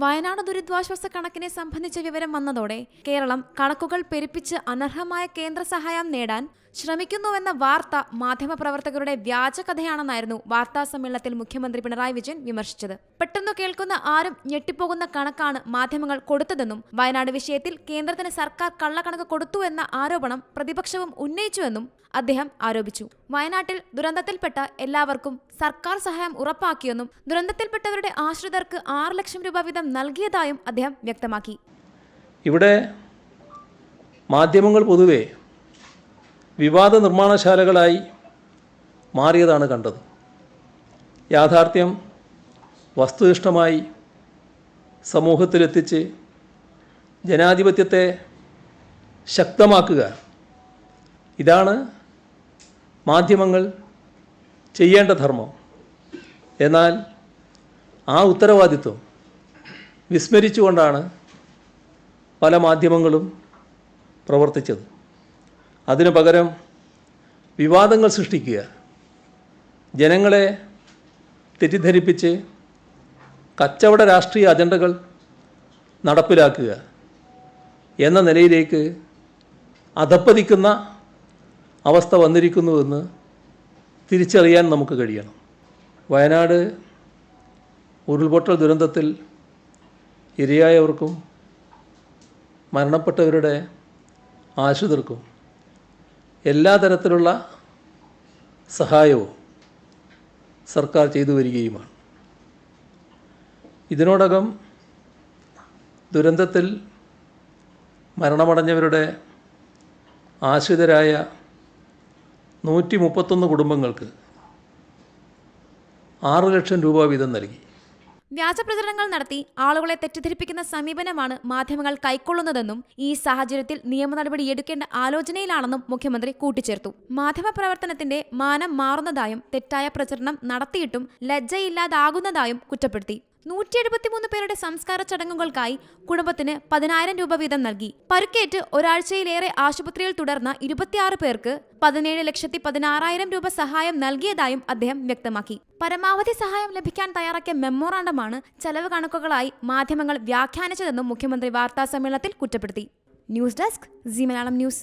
വയനാട് ദുരിതാശ്വാസ കണക്കിനെ സംബന്ധിച്ച വിവരം വന്നതോടെ കേരളം കണക്കുകൾ പെരുപ്പിച്ച് അനർഹമായ കേന്ദ്ര സഹായം നേടാൻ ശ്രമിക്കുന്നുവെന്ന വാർത്ത മാധ്യമപ്രവർത്തകരുടെ വ്യാജ കഥയാണെന്നായിരുന്നു വാർത്താ സമ്മേളനത്തിൽ മുഖ്യമന്ത്രി പിണറായി വിജയൻ വിമർശിച്ചത്. പെട്ടെന്ന് കേൾക്കുന്ന ആരും ഞെട്ടിപ്പോകുന്ന കണക്കാണ് മാധ്യമങ്ങൾ കൊടുത്തതെന്നും വയനാട് വിഷയത്തിൽ കേന്ദ്രത്തിന് സർക്കാർ കള്ളക്കണക്ക് കൊടുത്തു എന്ന ആരോപണം പ്രതിപക്ഷവും ഉന്നയിച്ചുവെന്നും അദ്ദേഹം ആരോപിച്ചു. വയനാട്ടിൽ ദുരന്തത്തിൽപ്പെട്ട എല്ലാവർക്കും സർക്കാർ സഹായം ഉറപ്പാക്കിയെന്നും ദുരന്തത്തിൽപ്പെട്ടവരുടെ ആശ്രിതർക്ക് ആറ് ലക്ഷം രൂപ വീതം നൽകിയതായും അദ്ദേഹം വ്യക്തമാക്കി. ഇവിടെ മാധ്യമങ്ങൾ പൊതുവെ വിവാദ നിർമ്മാണശാലകളായി മാറിയതാണ് കണ്ടത്. യാഥാർത്ഥ്യം വസ്തുനിഷ്ഠമായി സമൂഹത്തിലെത്തിച്ച് ജനാധിപത്യത്തെ ശക്തമാക്കുക. ഇതാണ് മാധ്യമങ്ങൾ ചെയ്യേണ്ട ധർമ്മം. എന്നാൽ ആ ഉത്തരവാദിത്വം വിസ്മരിച്ചുകൊണ്ടാണ് പല മാധ്യമങ്ങളും പ്രവർത്തിച്ചത്. അതിനു പകരം വിവാദങ്ങൾ സൃഷ്ടിക്കുക ജനങ്ങളെ തെറ്റിദ്ധരിപ്പിച്ച് കച്ചവട രാഷ്ട്രീയ അജണ്ടകൾ നടപ്പിലാക്കുക എന്ന നിലയിലേക്ക് അധപ്പതിക്കുന്ന അവസ്ഥ വന്നിരിക്കുന്നുവെന്ന് തിരിച്ചറിയാൻ നമുക്ക് കഴിയണം. വയനാട് ഉരുൾപൊട്ടൽ ദുരന്തത്തിൽ ഇരയായവർക്കും മരണപ്പെട്ടവരുടെ ആശ്രിതർക്കും എല്ലാ തരത്തിലുള്ള സഹായവും സർക്കാർ ചെയ്തു വരികയുമാണ്. ഇതിനോടകം ദുരന്തത്തിൽ മരണമടഞ്ഞവരുടെ ആശ്രിതരായ നൂറ്റി മുപ്പത്തൊന്ന് കുടുംബങ്ങൾക്ക് ആറ് ലക്ഷം രൂപ വീതം നൽകി. വ്യാജ പ്രചരണങ്ങൾ നടത്തി ആളുകളെ തെറ്റിദ്ധരിപ്പിക്കുന്ന സമീപനമാണ് മാധ്യമങ്ങൾ കൈക്കൊള്ളുന്നതെന്നും ഈ സാഹചര്യത്തിൽ നിയമ നടപടി എടുക്കേണ്ട ആലോചനയിലാണെന്നും മുഖ്യമന്ത്രി കൂട്ടിച്ചേർത്തു. മാധ്യമപ്രവർത്തനത്തിന്റെ മാനം മാറുന്നതായും തെറ്റായ പ്രചരണം നടത്തിയിട്ടും ലജ്ജയില്ലാതാകുന്നതായും കുറ്റപ്പെടുത്തി. നൂറ്റി എഴുപത്തിമൂന്ന് പേരുടെ സംസ്കാര ചടങ്ങുകൾക്കായി കുടുംബത്തിന് പതിനായിരം രൂപ വീതം നൽകി. പരുക്കേറ്റ് ഒരാഴ്ചയിലേറെ ആശുപത്രിയിൽ തുടർന്ന ഇരുപത്തിയാറ് പേർക്ക് പതിനേഴ് ലക്ഷത്തി പതിനാറായിരം രൂപ സഹായം നൽകിയതായും അദ്ദേഹം വ്യക്തമാക്കി. പരമാവധി സഹായം ലഭിക്കാൻ തയ്യാറാക്കിയ മെമ്മോറാണ്ടമാണ് ചെലവ് കണക്കുകളായി മാധ്യമങ്ങൾ വ്യാഖ്യാനിച്ചതെന്നും മുഖ്യമന്ത്രി വാർത്താ സമ്മേളനത്തിൽ കുറ്റപ്പെടുത്തി. News desk Zee Malayalam news.